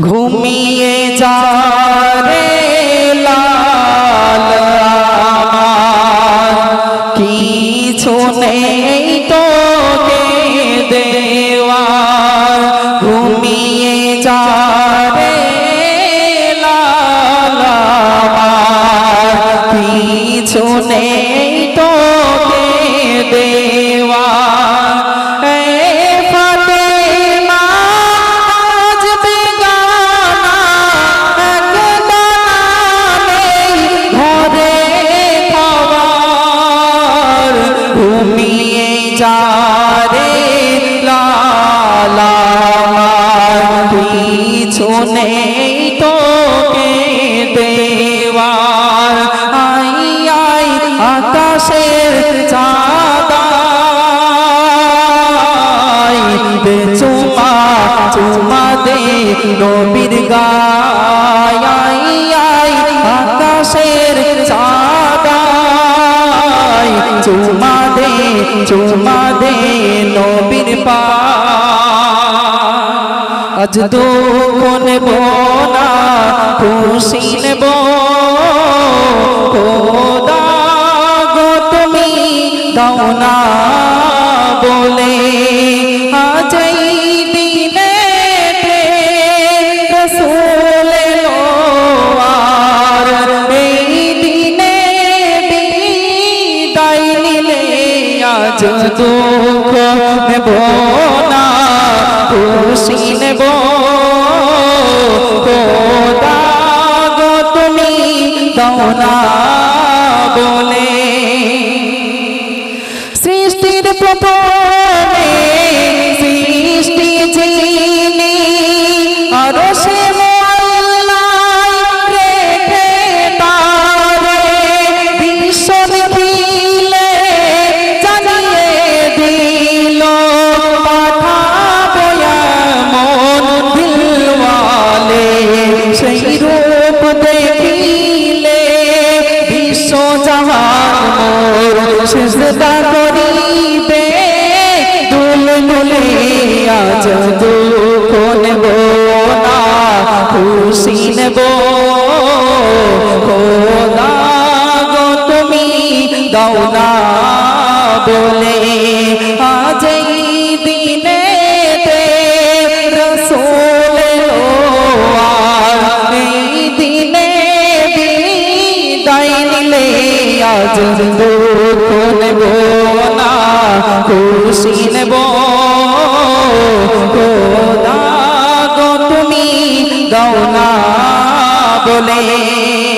घूमिए जा रे लाल की ঘুমিয়ে যা রে লালা নেই তোকে দেওয়ার। আই আই, আকাশের চাঁদাই চুমা চুমা দে নবীর গায় চুমা দে নবীর পা। আজ দুঃখ নেব না খুশি নেব। খোদা গো তুমি দাও না বলে আজ দুঃখ নেব না খুশি নেব। খোদা গো তুমি দাও না বলে। সৃষ্টির প্রথমে সেজদা করিবে দুল দুলে আজ দুঃখ নেব না, খুশি নেব। খোদা গো তুমি দাও না বলে, আজ এই দিনে রসুল এই দিনে বিদায় নিলে আজ খুশি নেব। খোদা গো তুমি না বলে।